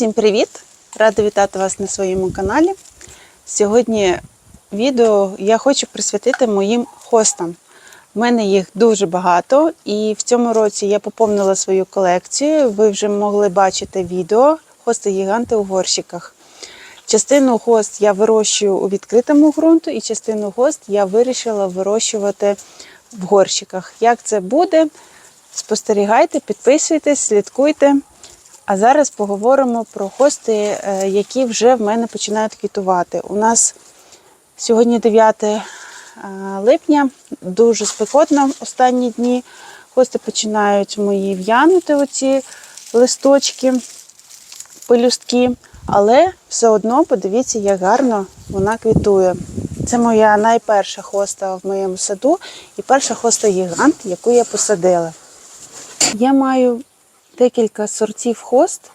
Всім привіт! Рада вітати вас на своєму каналі. Сьогодні відео я хочу присвятити моїм хостам. У мене їх дуже багато, і в цьому році я поповнила свою колекцію. Ви вже могли бачити відео хости гіганти у горщиках. Частину хост я вирощую у відкритому ґрунту, і частину хост я вирішила вирощувати в горщиках. Як це буде? Спостерігайте, підписуйтесь, слідкуйте. А зараз поговоримо про хости, е, які вже в мене починають квітувати. У нас сьогодні 9 е, липня, дуже спекотно останні дні. Хости починають мої в'янути оці листочки, пелюстки, але все одно подивіться, як гарно вона квітує. Це моя найперша хоста в моєму саду і перша хоста гігант, яку я посадила. Я маю декілька сортів хост,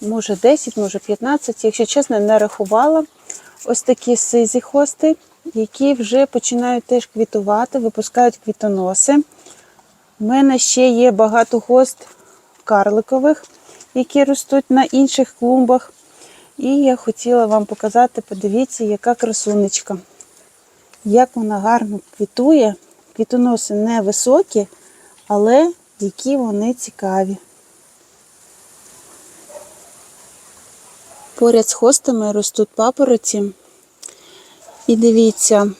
може 10, може 15, якщо чесно, не рахувала. Ось такі сизі хости, які вже починають теж квітувати, випускають квітоноси. У мене ще є багато хост карликових, які ростуть на інших клумбах. І я хотіла вам показати, подивіться, яка красунечка. Як вона гарно квітує. Квітоноси невисокі, але які вони цікаві. Поряд з хостами ростуть папороті. І дивіться,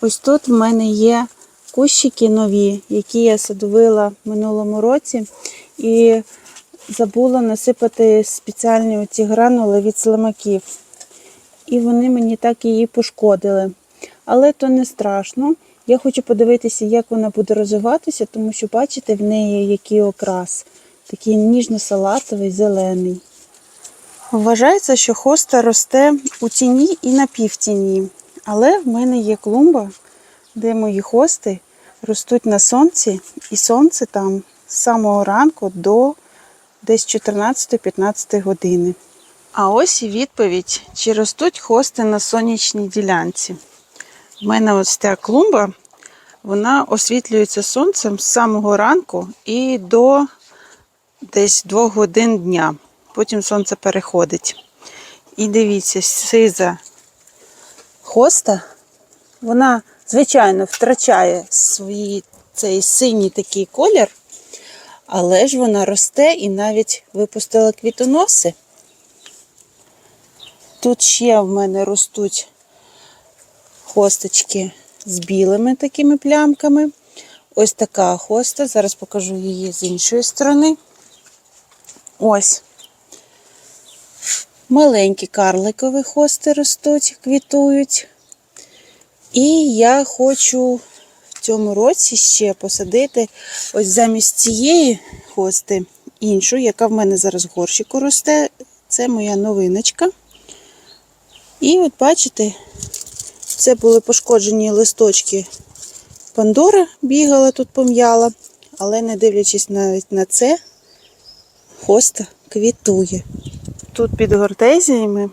ось тут в мене є кущики нові, які я садовила в минулому році. І забула насипати спеціальні оці гранули від слимаків. І вони мені так її пошкодили. Але то не страшно. Я хочу подивитися, як вона буде розвиватися, тому що, бачите, в неї який окрас. Такий ніжно-салатовий, зелений. Вважається, що хоста росте у тіні і на півтіні. Але в мене є клумба, де мої хости ростуть на сонці, і сонце там з самого ранку до десь 14-15 години. А ось і відповідь, чи ростуть хости на сонячній ділянці. У мене ось ця клумба, вона освітлюється сонцем з самого ранку і до десь 2 годин дня. Потім сонце переходить. І дивіться, сиза хоста, вона, звичайно, втрачає свій цей синій такий колір, але ж вона росте і навіть випустила квітоноси. Тут ще в мене ростуть хосточки з білими такими плямками. Ось така хоста. Зараз покажу її з іншої сторони. Ось. Маленькі карликові хости ростуть, квітують. І я хочу в цьому році ще посадити ось замість цієї хости іншу, яка в мене зараз горщику росте. Це моя новиночка. І от бачите, це були пошкоджені листочки Пандора, бігала тут пом'яла, але не дивлячись навіть на це, хоста квітує. Тут під гортезіями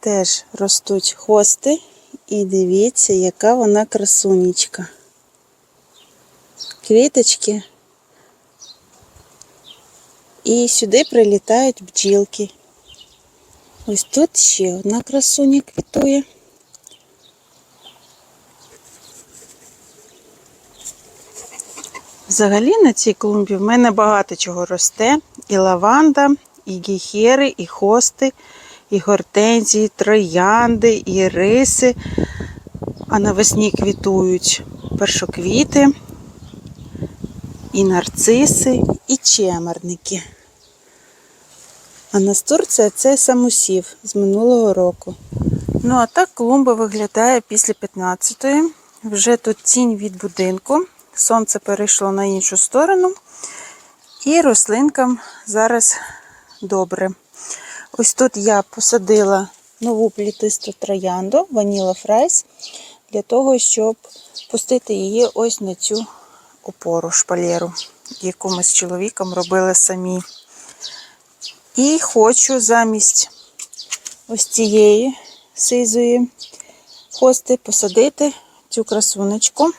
теж ростуть хости. І дивіться, яка вона красунечка. Квіточки. І сюди прилітають бджілки. Ось тут ще одна красуня квітує. Взагалі на цій клумбі в мене багато чого росте. І лаванда, і гіхери, і хости, і гортензії, і троянди, і риси. А навесні квітують першоквіти, і нарциси, і чемерники. А настурція це самусів з минулого року. Ну, а так клумба виглядає після 15-ї. Вже тут тінь від будинку. Сонце перейшло на іншу сторону. І рослинкам зараз добре. Ось тут я посадила нову плітисту троянду Ваніла Фрайс, для того, щоб пустити її ось на цю опору шпалеру, яку ми з чоловіком робили самі. І хочу замість ось цієї сизої хости посадити цю красунечку.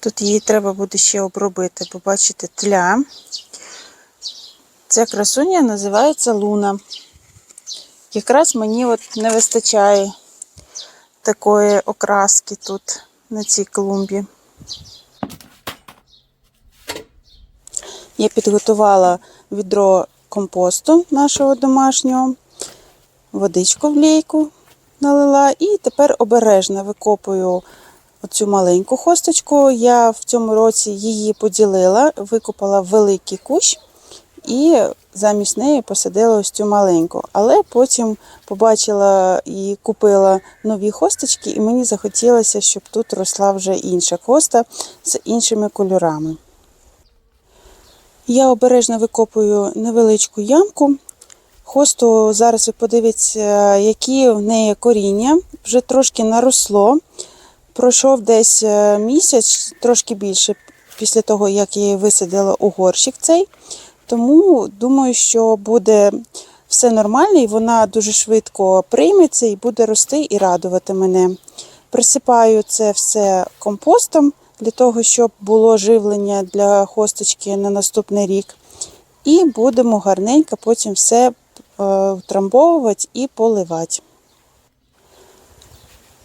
Тут її треба буде ще обробити, бо тля. Ця красуня називається Луна. Якраз мені от не вистачає такої окраски тут, на цій клумбі. Я підготувала відро компосту нашого домашнього, водичку в лейку налила і тепер обережно викопую оцю маленьку хосточку. Я в цьому році її поділила, викопала великий кущ і замість неї посадила ось цю маленьку. Але потім побачила і купила нові хосточки, і мені захотілося, щоб тут росла вже інша хоста з іншими кольорами. Я обережно викопую невеличку ямку. Хосту зараз ви подивіться, які в неї коріння. Вже трошки наросло. Пройшов десь е, місяць, трошки більше, після того, як я її висадила у горщик цей. Тому думаю, що буде все нормально, і вона дуже швидко прийметься і буде рости і радувати мене. Присипаю це все компостом для того, щоб було живлення для хосточки на наступний рік. І будемо гарненько потім все е, втрамбовувати і поливати.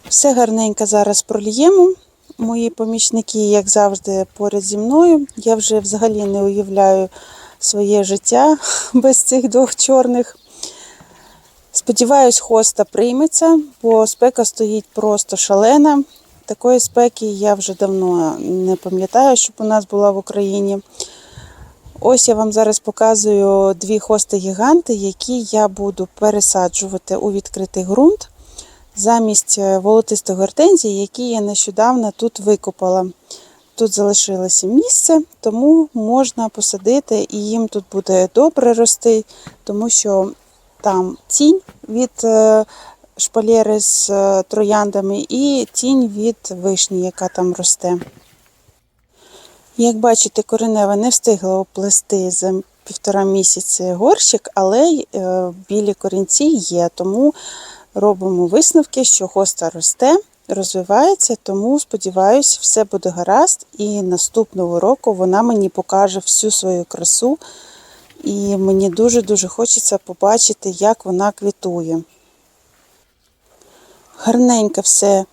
Все гарненько зараз проліємо. Мої помічники, як завжди, поряд зі мною. Я вже взагалі не уявляю своє життя без цих двох чорних. Сподіваюсь, хоста прийметься, бо спека стоїть просто шалена. Такої спеки я вже давно не пам'ятаю, щоб у нас була в Україні. Ось я вам зараз показую дві хости-гіганти, які я буду пересаджувати у відкритий ґрунт замість е, волотистої гортензії, які я нещодавно тут викопала. Тут залишилося місце, тому можна посадити і їм тут буде добре рости, тому що там тінь від е, шпалери з е, трояндами і тінь від вишні, яка там росте. Як бачите, коренева не встигла оплести за півтора місяці горщик, але е, білі корінці є, тому робимо висновки, що хоста росте, розвивається, тому сподіваюся, все буде гаразд, і наступного року вона мені покаже всю свою красу. І мені дуже-дуже хочеться побачити, як вона квітує. Гарненько все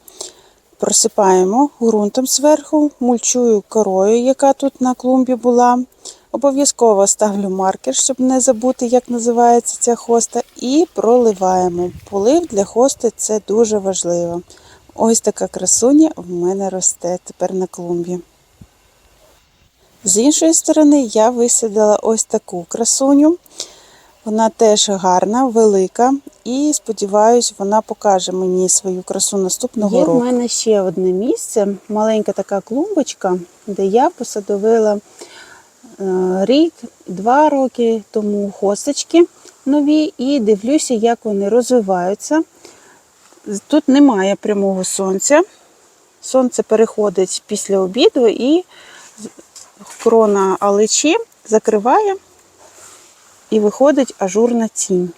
просипаємо ґрунтом зверху, мульчую корою, яка тут на клумбі була. Обов'язково ставлю маркер, щоб не забути, як називається ця хоста, і проливаємо. Полив для хости це дуже важливо. Ось така красуня в мене росте тепер на клумбі. З іншої сторони, я висадила ось таку красуню. Вона теж гарна, велика, і сподіваюсь, вона покаже мені свою красу наступного Є року. в мене ще одне місце, маленька така клумбочка, де я посадовила е, рік, два роки тому хосточки нові і дивлюся, як вони розвиваються. Тут немає прямого сонця. Сонце переходить після обіду і крона алечі закриває і виходить ажурна тінь.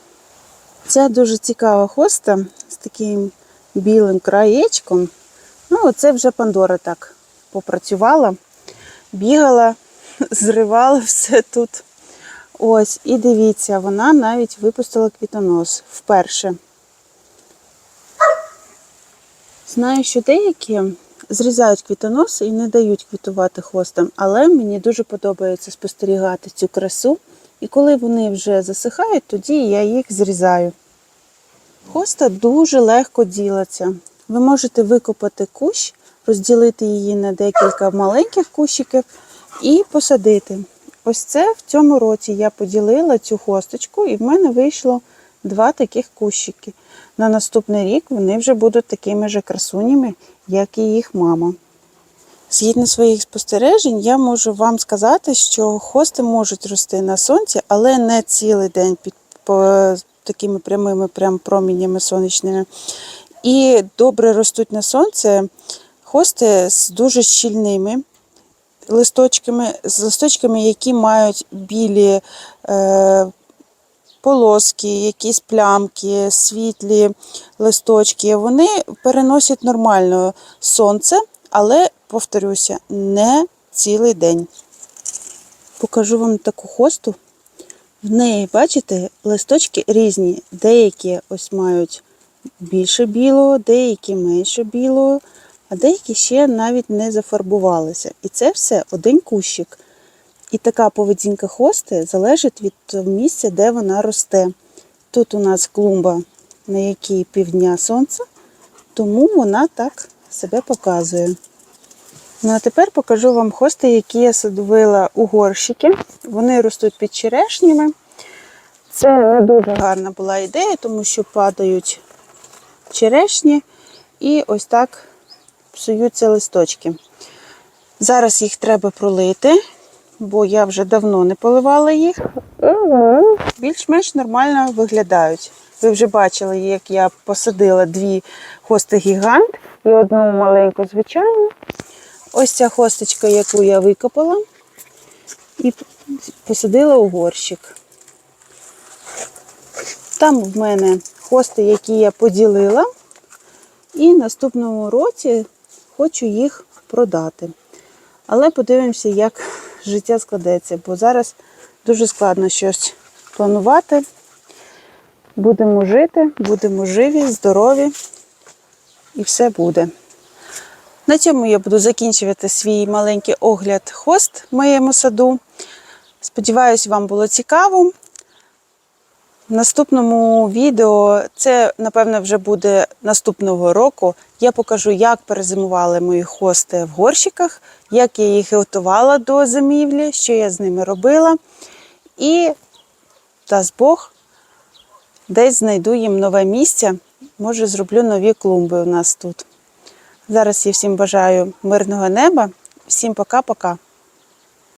Ця дуже цікава хоста з таким білим краєчком. Ну, оце вже Пандора так попрацювала, бігала, зривала все тут. Ось, і дивіться, вона навіть випустила квітонос вперше. Знаю, що деякі зрізають квітоноси і не дають квітувати хвостам, але мені дуже подобається спостерігати цю красу. І коли вони вже засихають, тоді я їх зрізаю. Хоста дуже легко ділиться. Ви можете викопати кущ, розділити її на декілька маленьких кущиків і посадити. Ось це в цьому році я поділила цю хосточку, і в мене вийшло два таких кущики. На наступний рік вони вже будуть такими же красунями, як і їх мама. Згідно своїх спостережень, я можу вам сказати, що хости можуть рости на сонці, але не цілий день під по, такими прямими прям промінями сонячними. І добре ростуть на сонце хости з дуже щільними листочками, з листочками, які мають білі е, полоски, якісь плямки, світлі листочки. Вони переносять нормально сонце, але, повторюся, не цілий день. Покажу вам таку хосту. В неї, бачите, листочки різні. Деякі ось мають більше білого, деякі менше білого, а деякі ще навіть не зафарбувалися. І це все один кущик. І така поведінка хости залежить від місця, де вона росте. Тут у нас клумба, на якій півдня сонця, тому вона так себе показує. Ну а тепер покажу вам хости, які я садовила у горщики. Вони ростуть під черешнями. Це не дуже гарна була ідея, тому що падають черешні і ось так псуються листочки. Зараз їх треба пролити, бо я вже давно не поливала їх. Більш-менш нормально виглядають. Ви вже бачили, як я посадила дві хости гігант і одну маленьку звичайну. Ось ця хосточка, яку я викопала, і посадила у горщик. Там в мене хости, які я поділила, і наступному році хочу їх продати. Але подивимося, як життя складеться, бо зараз дуже складно щось планувати. Будемо жити, будемо живі, здорові, і все буде. На цьому я буду закінчувати свій маленький огляд хост в моєму саду. Сподіваюсь, вам було цікаво. Наступному відео, це, напевно, вже буде наступного року. Я покажу, як перезимували мої хости в горщиках, як я їх готувала до зимівлі, що я з ними робила. І, дасть Бог, десь знайду їм нове місце. Може, зроблю нові клумби у нас тут. Зараз я всім бажаю мирного неба. Всім пока-пока.